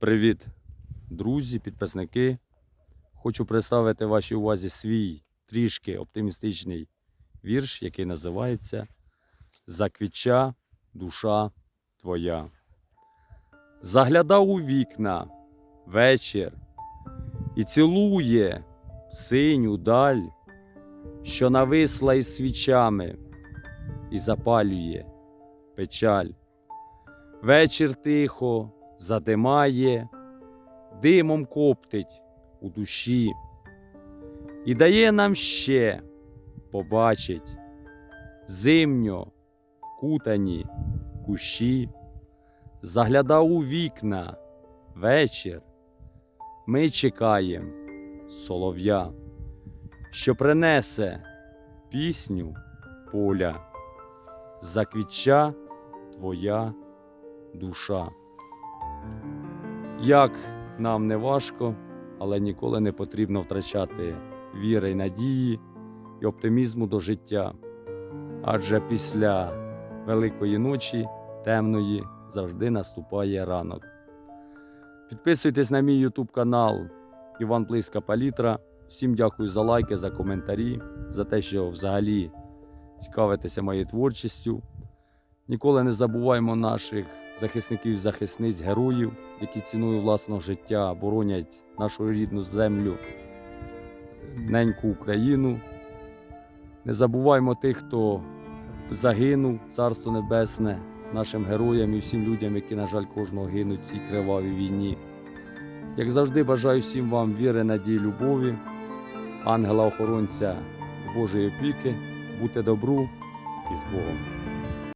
Привіт, друзі, підписники. Хочу представити вашій увазі свій трішки оптимістичний вірш, який називається Заквіча душа твоя. Заглядав у вікна вечір і цілує синю даль, що нависла із свічами і запалює печаль. Вечір тихо задимає, димом коптить у душі і дає нам ще побачить зимньо вкутані кущі, заглядав у вікна вечір. Ми чекаєм солов'я, що принесе пісню поля, заквітча твоя душа. Як нам не важко, але ніколи не потрібно втрачати віри й надії і оптимізму до життя. Адже після Великої ночі темної завжди наступає ранок. Підписуйтесь на мій YouTube канал Іван Плиска Палітра. Всім дякую за лайки, за коментарі, за те, що взагалі цікавитеся моєю творчістю. Ніколи не забуваємо наших захисників захисниць, героїв, які ціною власного життя боронять нашу рідну землю, неньку Україну. Не забуваємо тих, хто загинув, Царство Небесне, нашим героям і всім людям, які, на жаль, кожного гинуть в цій кривавій війні. Як завжди, бажаю всім вам віри, надії, любові, ангела-охоронця Божої опіки, бути добру і з Богом.